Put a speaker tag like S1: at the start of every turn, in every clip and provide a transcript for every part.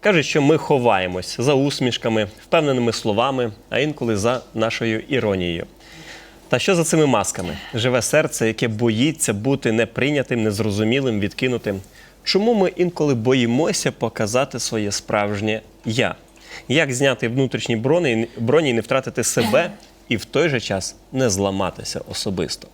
S1: Кажуть, що ми ховаємось за усмішками, впевненими словами, а інколи за нашою іронією. Та що за цими масками? Живе серце, яке боїться бути неприйнятим, незрозумілим, відкинутим. Чому ми інколи боїмося показати своє справжнє я? Як зняти внутрішні броні, і не втратити себе і в той же час не зламатися особисто?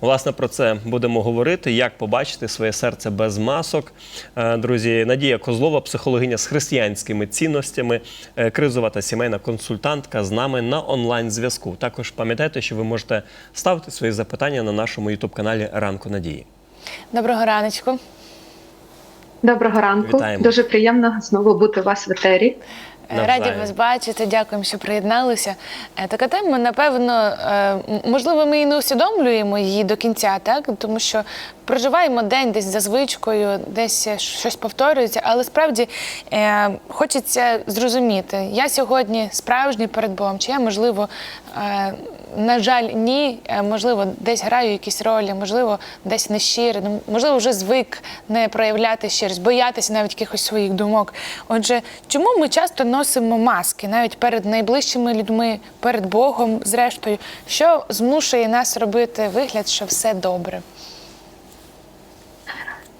S1: Власне, про це будемо говорити. Як побачити своє серце без масок. Е, Друзі, Надія Козлова, психологиня з християнськими цінностями, е, кризова та сімейна консультантка з нами на онлайн зв'язку. Також пам'ятайте, що ви можете ставити свої запитання на нашому ютуб-каналі Ранку Надії.
S2: Доброго раночку.
S3: Доброго ранку.
S1: Вітаємо.
S3: Дуже приємно знову бути у вас в етері.
S2: Раді вас бачити, дякуємо, що приєдналися. Е, Така тема, напевно, е, можливо, ми і не усвідомлюємо її до кінця, так тому що проживаємо день десь за звичкою, десь щось повторюється, але справді е, хочеться зрозуміти, я сьогодні справжній перед Богом, чи я, можливо, е, на жаль, ні, Е, можливо, десь граю якісь ролі, можливо, десь не щирий, ну, можливо, вже звик не проявляти щирість, боятися навіть якихось своїх думок. Отже, чому ми часто носимо маски навіть перед найближчими людьми, перед Богом, зрештою, що змушує нас робити вигляд, що все добре?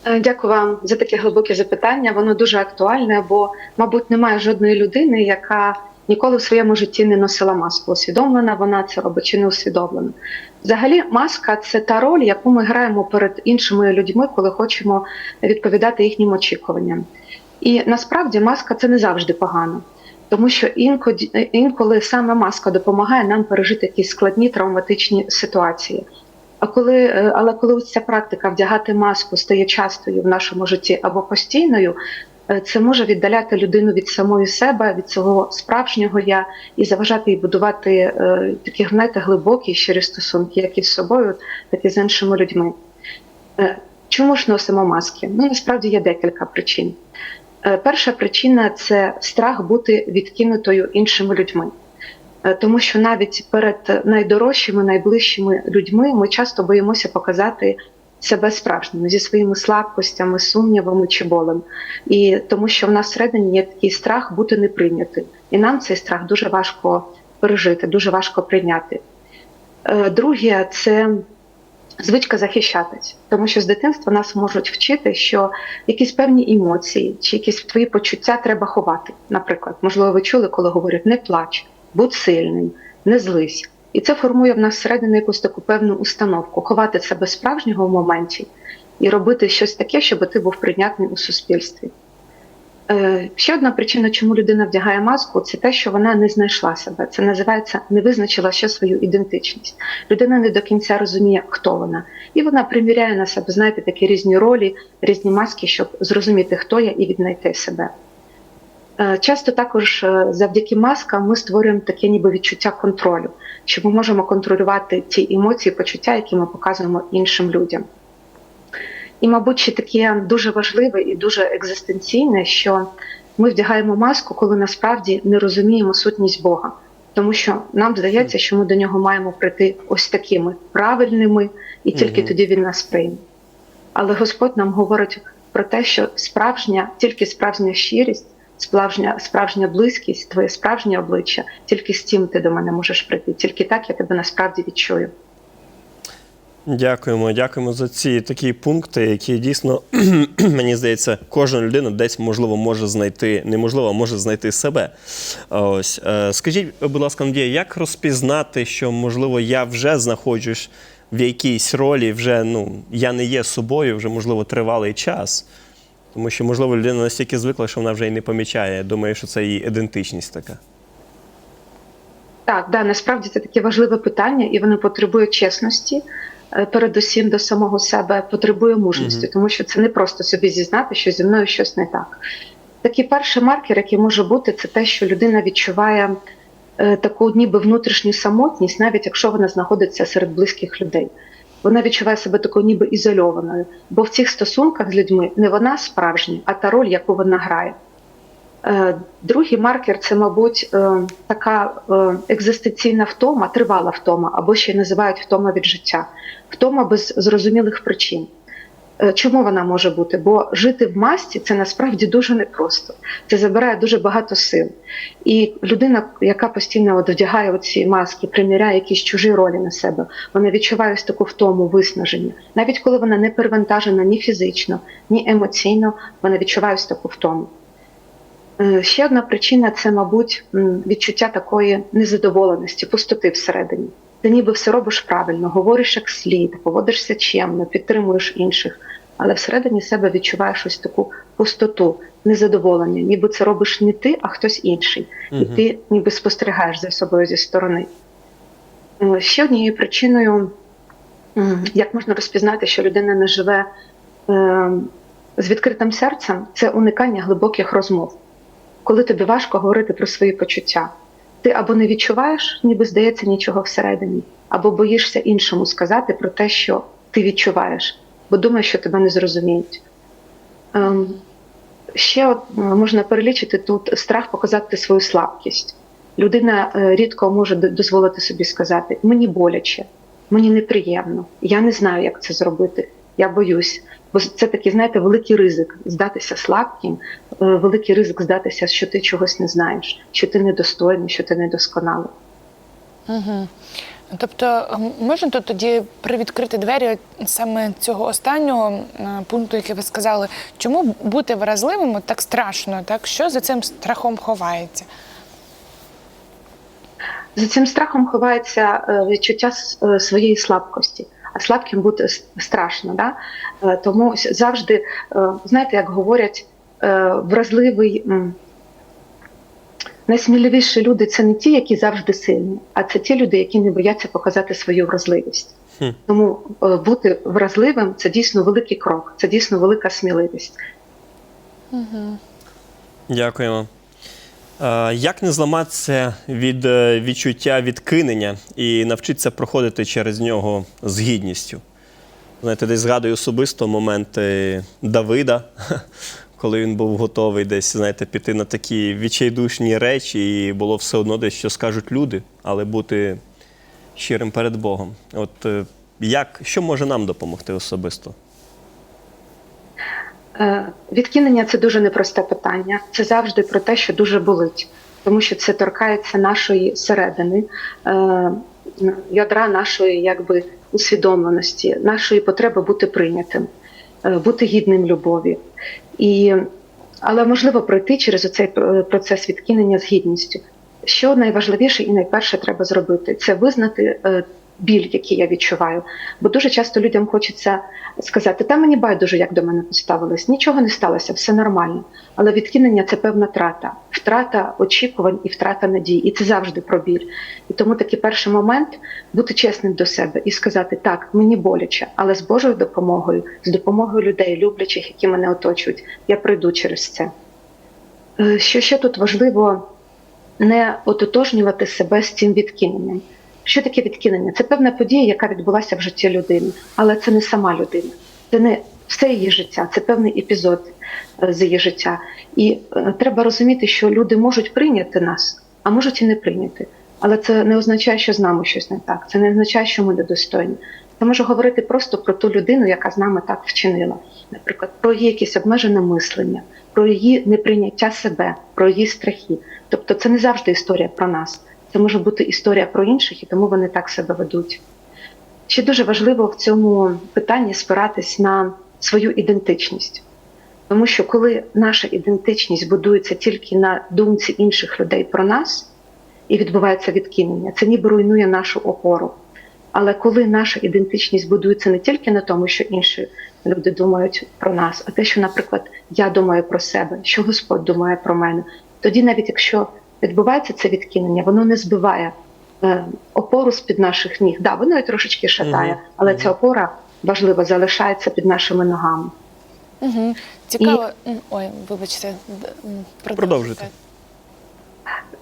S3: Е, Дякую вам за таке глибоке запитання. Воно дуже актуальне, бо, мабуть, немає жодної людини, яка ніколи в своєму житті не носила маску. Усвідомлена вона це робить чи не усвідомлена. Взагалі, маска це та роль, яку ми граємо перед іншими людьми, коли хочемо відповідати їхнім очікуванням. І насправді маска це не завжди погано. Тому що інкоді, інколи саме маска допомагає нам пережити якісь складні травматичні ситуації. А коли, е, але коли ось ця практика вдягати маску стає частою в нашому житті або постійною, е, це може віддаляти людину від самої себе, від свого справжнього я і заважати їй будувати е, такі знаєте, глибокі щирі стосунки, як із собою, так і з іншими людьми. Чому ж носимо маски? Ну насправді є декілька причин. Перша причина це страх бути відкинутою іншими людьми. Е, Тому що навіть перед найдорожчими, найближчими людьми ми часто боїмося показати себе справжніми зі своїми слабкостями, сумнівами чи болем. І тому що в нас всередині є такий страх бути неприйнятим. І нам цей страх дуже важко пережити, дуже важко прийняти. Е, Друге, це звичка захищатись, тому що з дитинства нас можуть вчити, що якісь певні емоції чи якісь твої почуття треба ховати. Наприклад, можливо, ви чули, коли говорять не плач, будь сильним, не злись. І це формує в нас всередину якусь таку певну установку, ховати себе справжнього в моменті і робити щось таке, щоб ти був прийнятний у суспільстві. Е, ще одна причина, чому людина вдягає маску, це те, що вона не знайшла себе. Це називається не визначила ще свою ідентичність. Людина не до кінця розуміє, хто вона, і вона приміряє на себе, знаєте, такі різні ролі, різні маски, щоб зрозуміти, хто я і віднайти себе. Е, Часто також е, завдяки маскам ми створюємо таке ніби відчуття контролю, що ми можемо контролювати ті емоції, почуття, які ми показуємо іншим людям. І, мабуть, ще таке дуже важливе і дуже екзистенційне, що ми вдягаємо маску, коли насправді не розуміємо сутність Бога. Тому що нам здається, що ми до нього маємо прийти ось такими правильними, і тільки
S1: Мгм.
S3: тоді він нас прийме. Але Господь нам говорить про те, що справжня, тільки справжня щирість, справжня, справжня близькість, твоє справжнє обличчя, тільки з цим ти до мене можеш прийти, тільки так я тебе насправді відчую.
S1: Дякуємо, дякуємо за ці такі пункти, які дійсно мені здається, кожна людина десь можливо може знайти, неможливо, може знайти себе. Ось е, скажіть, будь ласка, Надія, як розпізнати, що можливо я вже знаходжусь в якійсь ролі, вже ну я не є собою, вже можливо тривалий час. Тому що, можливо, людина настільки звикла, що вона вже й не помічає. Думає, що це її ідентичність така.
S3: Так, да, насправді це таке важливе питання, і воно потребує чесності, е, передусім до самого себе, потребує мужності,
S1: Мгм.
S3: тому що це не просто собі зізнати, що зі мною щось не так. Такий перший маркер, який може бути, це те, що людина відчуває е, таку ніби внутрішню самотність, навіть якщо вона знаходиться серед близьких людей. Вона відчуває себе такою ніби ізольованою, бо в цих стосунках з людьми не вона справжня, а та роль, яку вона грає. Е, Другий маркер це, мабуть, е, така е, екзистенційна втома, тривала втома, або ще називають втома від життя, втома без зрозумілих причин. Е, Чому вона може бути? Бо жити в масці це насправді дуже непросто. Це забирає дуже багато сил. І людина, яка постійно от вдягає ці маски, приміряє якісь чужі ролі на себе, вона відчуває ось таку втому, виснаження. Навіть коли вона не перевантажена ні фізично, ні емоційно, вона відчуває ось таку втому. Е, Ще одна причина це, мабуть, відчуття такої незадоволеності, пустоти всередині. Ти ніби все робиш правильно, говориш як слід, поводишся чемно, підтримуєш інших, але всередині себе відчуваєш ось таку пустоту, незадоволення, ніби це робиш не ти, а хтось інший. І ти ніби спостерігаєш за собою зі сторони. Е, Ще однією причиною, як можна розпізнати, що людина не живе е, з відкритим серцем, це уникання глибоких розмов. Коли тобі важко говорити про свої почуття, ти або не відчуваєш, ніби здається нічого всередині, або боїшся іншому сказати про те, що ти відчуваєш, бо думаєш, що тебе не зрозуміють. Ем, ще от, е, можна перелічити тут страх показати свою слабкість. Людина е, рідко може дозволити собі сказати: мені боляче, мені неприємно, я не знаю, як це зробити, я боюсь. Бо це такий, знаєте, великий ризик здатися слабким, е, великий ризик здатися, що ти чогось не знаєш, що ти недостойний, що ти недосконалий.
S2: Угу. Тобто можна тут тоді привідкрити двері саме цього останнього пункту, який ви сказали, чому бути вразливим так страшно? Так що за цим страхом ховається?
S3: За цим страхом ховається е, відчуття е, своєї слабкості. А слабким бути страшно. Да? Е, Тому завжди, е, знаєте, як говорять, е, вразливий, найсміливіші люди це не ті, які завжди сильні, а це ті люди, які не бояться показати свою вразливість.
S1: Хм.
S3: Тому е, бути вразливим це дійсно великий крок, це дійсно велика сміливість.
S1: Дякуємо. Е, Як не зламатися від е, відчуття відкинення і навчитися проходити через нього з гідністю? Знаєте, десь згадую особисто моменти Давида, коли він був готовий десь, знаєте, піти на такі відчайдушні речі, і було все одно десь, що скажуть люди, але бути щирим перед Богом. От е, як, що може нам допомогти особисто?
S3: Е, Відкинення це дуже непросте питання. Це завжди про те, що дуже болить, тому що це торкається нашої середини, е, ядра нашої якби усвідомленості, нашої потреби бути прийнятим, е, бути гідним любові. І, але можливо пройти через цей процес відкинення з гідністю. Що найважливіше і найперше треба зробити, це визнати біль, який я відчуваю. Бо дуже часто людям хочеться сказати, та мені байдуже, як до мене поставились, нічого не сталося, все нормально. Але відкинення це певна трата, втрата очікувань і втрата надій. І це завжди про біль. І тому такий перший момент бути чесним до себе і сказати, так, мені боляче, але з Божою допомогою, з допомогою людей, люблячих, які мене оточують, я пройду через це. Е, Що ще тут важливо не ототожнювати себе з цим відкиненням. Що таке відкинення? Це певна подія, яка відбулася в житті людини, але це не сама людина, це не все її життя, це певний епізод е, з її життя. І е, треба розуміти, що люди можуть прийняти нас, а можуть і не прийняти. Але це не означає, що з нами щось не так. Це не означає, що ми недостойні. Це може говорити просто про ту людину, яка з нами так вчинила. Наприклад, про її якесь обмежене мислення, про її неприйняття себе, про її страхи. Тобто, це не завжди історія про нас. Це може бути історія про інших, і тому вони так себе ведуть. Ще дуже важливо в цьому питанні спиратись на свою ідентичність. Тому що коли наша ідентичність будується тільки на думці інших людей про нас і відбувається відкинення, це ніби руйнує нашу опору. Але коли наша ідентичність будується не тільки на тому, що інші люди думають про нас, а те, що, наприклад, я думаю про себе, що Господь думає про мене, тоді, навіть якщо відбувається це відкинення, воно не збиває е, опору з під наших ніг. Да, воно і трошечки шатає, але ця опора важлива залишається під нашими ногами.
S2: Угу. Цікаво. І... Ой, вибачте, продовжуйте.
S1: Продовжуйте.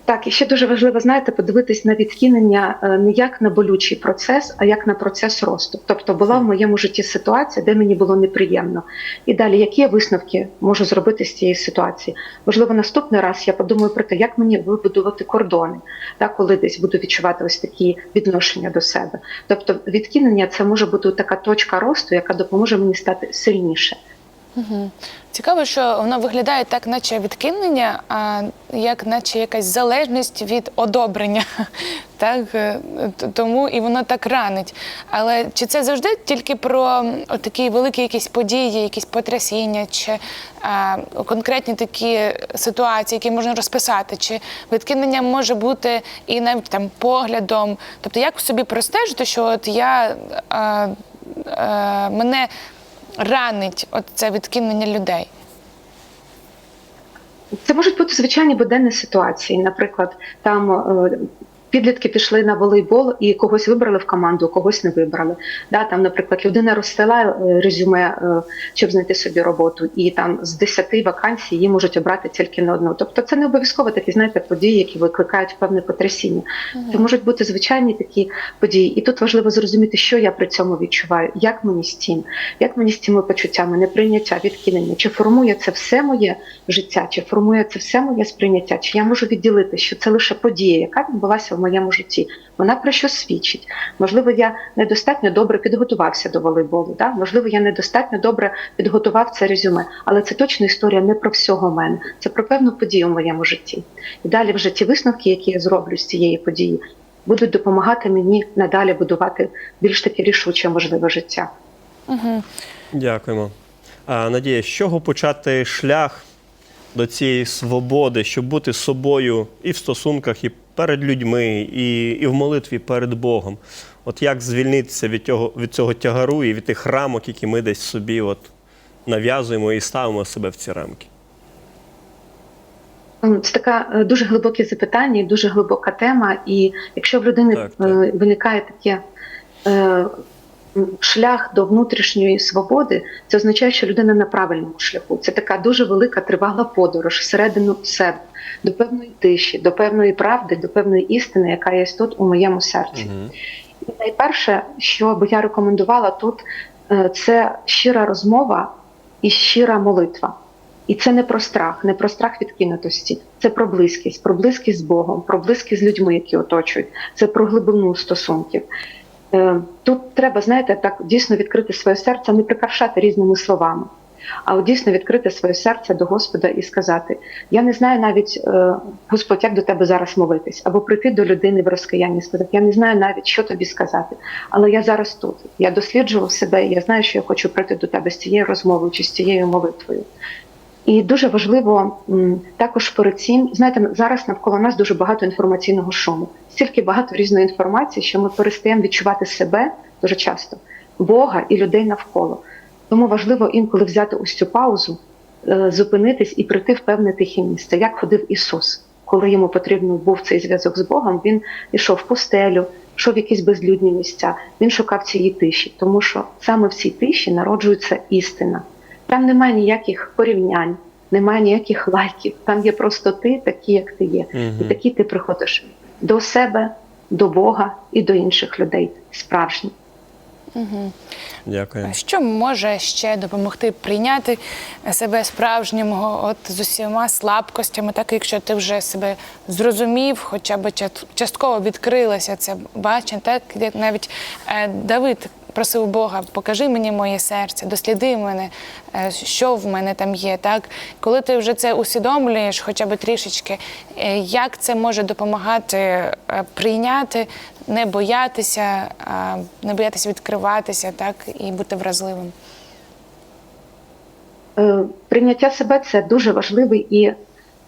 S3: Так, і ще дуже важливо, знаєте, подивитись на відкинення е, не як на болючий процес, а як на процес росту. Тобто була в моєму житті ситуація, де мені було неприємно. І далі, які я висновки можу зробити з цієї ситуації? Можливо, наступний раз я подумаю про те, як мені вибудувати кордони, так, коли десь буду відчувати ось такі відношення до себе. Тобто, відкинення це може бути така точка росту, яка допоможе мені стати сильніше.
S2: Цікаво, що воно виглядає так, наче відкинення, а як наче якась залежність від одобрення. Так? е, Тому і воно так ранить. Але чи це завжди тільки про такі великі якісь події, якісь потрясіння, чи а, конкретні такі ситуації, які можна розписати? Чи відкинення може бути і навіть там поглядом? Тобто, як собі простежити, що от я а, а, мене ранить це відкинення людей?
S3: Це можуть бути звичайні буденні ситуації. Наприклад, там е, підлітки пішли на волейбол і когось вибрали в команду, когось не вибрали. Да, там, наприклад, людина розсилає е, резюме, е, щоб знайти собі роботу, і там з 10 вакансій її можуть обрати тільки на одну. Тобто, це не обов'язково такі, знаєте, події, які викликають певне потрясіння. Це можуть бути звичайні такі події. І тут важливо зрозуміти, що я при цьому відчуваю, як мені з тим, як мені з цими почуттями, неприйняття, відкинення, чи формує це все моє життя, чи формує це все моє сприйняття, чи я можу відділити, що це лише подія, яка відбулася в моєму житті. Вона про що свідчить? Можливо, я недостатньо добре підготувався до волейболу. Да? Можливо, я недостатньо добре підготував це резюме, але це точно історія не про всього мене. Це про певну подію в моєму житті. І далі вже ті висновки, які я зроблю з цієї події, будуть допомагати мені надалі будувати більш таке рішуче можливе життя.
S2: Угу.
S1: Дякуємо. А, Надія, з чого почати шлях до цієї свободи, щоб бути собою і в стосунках, і перед людьми, і, і в молитві перед Богом? От як звільнитися від цього, від цього тягару і від тих рамок, які ми десь собі от нав'язуємо і ставимо себе в ці рамки?
S3: Це така е, дуже глибоке запитання, і дуже глибока тема. І якщо в людини
S1: Так, так.
S3: е, виникає таке е, шлях до внутрішньої свободи, це означає, що людина на правильному шляху. Це така дуже велика тривала подорож всередину себе, до певної тиші, до певної правди, до певної істини, яка є тут у моєму серці.
S1: Угу.
S3: І найперше, що би я рекомендувала тут, е, це щира розмова і щира молитва. І це не про страх, не про страх відкинутості, це про близькість, про близькість з Богом, про близькість з людьми, які оточують, це про глибину стосунків. Е, Тут треба, знаєте, так дійсно відкрити своє серце, не прикрашати різними словами, а дійсно відкрити своє серце до Господа і сказати: Я не знаю навіть, е, Господь, як до тебе зараз молитись, або прийти до людини в розкаянні і сказати, я не знаю навіть, що тобі сказати, але я зараз тут. Я досліджував себе, я знаю, що я хочу прийти до тебе з цією розмовою чи з цією молитвою. І дуже важливо також перед цим, знаєте, зараз навколо нас дуже багато інформаційного шуму, стільки багато різної інформації, що ми перестаємо відчувати себе дуже часто, Бога і людей навколо. Тому важливо інколи взяти ось цю паузу, е, зупинитись і прийти в певне тихе місце, як ходив Ісус. Коли йому потрібен був цей зв'язок з Богом, він йшов в пустелю, йшов в якісь безлюдні місця. Він шукав цієї тиші, тому що саме в цій тиші народжується істина. Там немає ніяких порівнянь, немає ніяких лайків. Там є просто ти, такі, як ти є. І
S1: Мгм.
S3: такі ти приходиш до себе, до Бога і до інших людей. Справжні.
S2: Угу.
S1: Дякую.
S2: Що може ще допомогти прийняти себе справжнім, от з усіма слабкостями, так якщо ти вже себе зрозумів, хоча б частково відкрилося це бачення, так як навіть е, Давид просив Бога, покажи мені моє серце, досліди мене, е, що в мене там є. Так, коли ти вже це усвідомлюєш, хоча б трішечки, е, як це може допомагати е, прийняти, не боятися, не боятися відкриватися, так і бути вразливим.
S3: Прийняття себе це дуже важливий і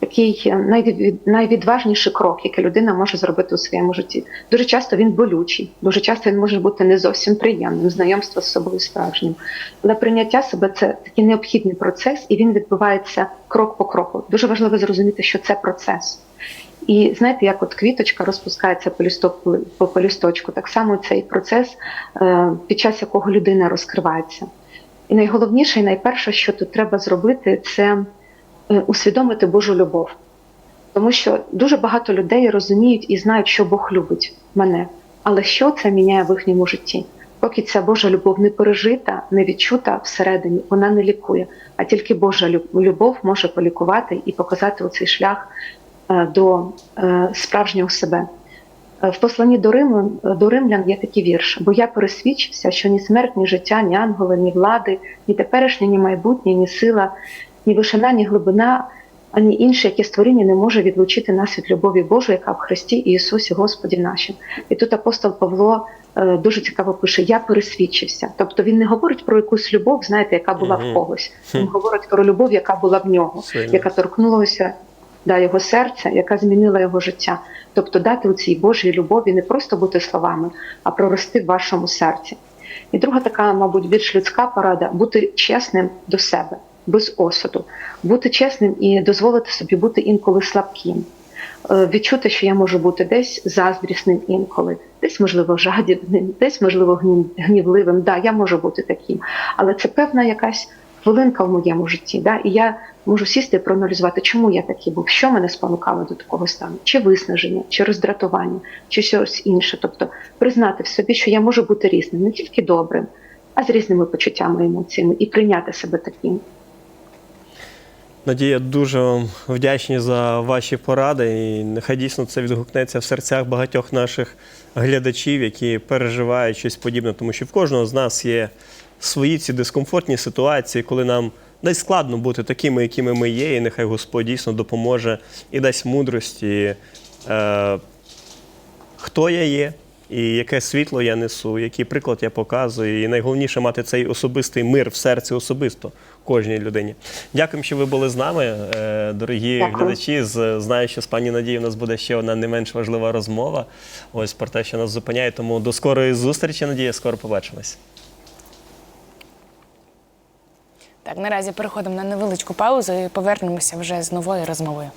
S3: такий е, найвідважніший крок, який людина може зробити у своєму житті. Дуже часто він болючий, дуже часто він може бути не зовсім приємним, знайомство з собою справжнім. Але прийняття себе це такий необхідний процес, і він відбувається крок по кроку. Дуже важливо зрозуміти, що це процес. І знаєте, як от квіточка розпускається по лісток по, по лісточку, так само цей процес, е, під час якого людина розкривається. І найголовніше, і найперше, що тут треба зробити, це усвідомити Божу любов. Тому що дуже багато людей розуміють і знають, що Бог любить мене. Але що це міняє в їхньому житті? Поки ця Божа любов не пережита, не відчута всередині, вона не лікує. А тільки Божа любов може полікувати і показати оцей шлях е, до е, справжнього себе. Е, В посланні до Римлян, до Римлян є такий вірш, бо я пересвідчився, що ні смерть, ні життя, ні ангели, ні влади, ні теперішнє, ні майбутнє, ні сила, ні вишина, ні глибина, ані інше, яке створіння не може відлучити нас від любові Божої, яка в Христі і Ісусі Господі нашим. І тут апостол Павло е, дуже цікаво пише: Я пересвідчився. Тобто він не говорить про якусь любов, знаєте, яка була в когось. Він говорить про любов, яка була в нього, яка торкнулася да, його серця, яка змінила його життя. Тобто дати у цій Божій любові не просто бути словами, а прорости в вашому серці. І друга така, мабуть, більш людська порада бути чесним до себе, без осуду, бути чесним і дозволити собі бути інколи слабким. Е, Відчути, що я можу бути десь заздрісним інколи, десь, можливо, жадібним, десь, можливо, гнів- гнівливим. Да, я можу бути таким. Але це певна якась хвилинка в моєму житті. Да? І я можу сісти і проаналізувати, чому я такий був, що мене спонукало до такого стану, чи виснаження, чи роздратування, чи щось інше. Тобто признати в собі, що я можу бути різним, не тільки добрим, а з різними почуттями емоціями, і прийняти себе таким.
S1: Надія, дуже вам вдячні за ваші поради. І нехай дійсно це відгукнеться в серцях багатьох наших глядачів, які переживають щось подібне, тому що в кожного з нас є свої ці дискомфортні ситуації, коли нам десь складно бути такими, якими ми є, і нехай Господь дійсно допоможе і дасть мудрості, е, хто я є. І яке світло я несу, який приклад я показую, і найголовніше мати цей особистий мир в серці особисто кожній людині. Дякуємо, що ви були з нами, е, дорогі
S3: Дякую.
S1: глядачі. Знаю, що з пані Надією у нас буде ще одна не менш важлива розмова. Ось про те, що нас зупиняє. Тому до скорої зустрічі, Надія. Скоро побачимось.
S2: Так, наразі переходимо на невеличку паузу і повернемося вже з новою розмовою.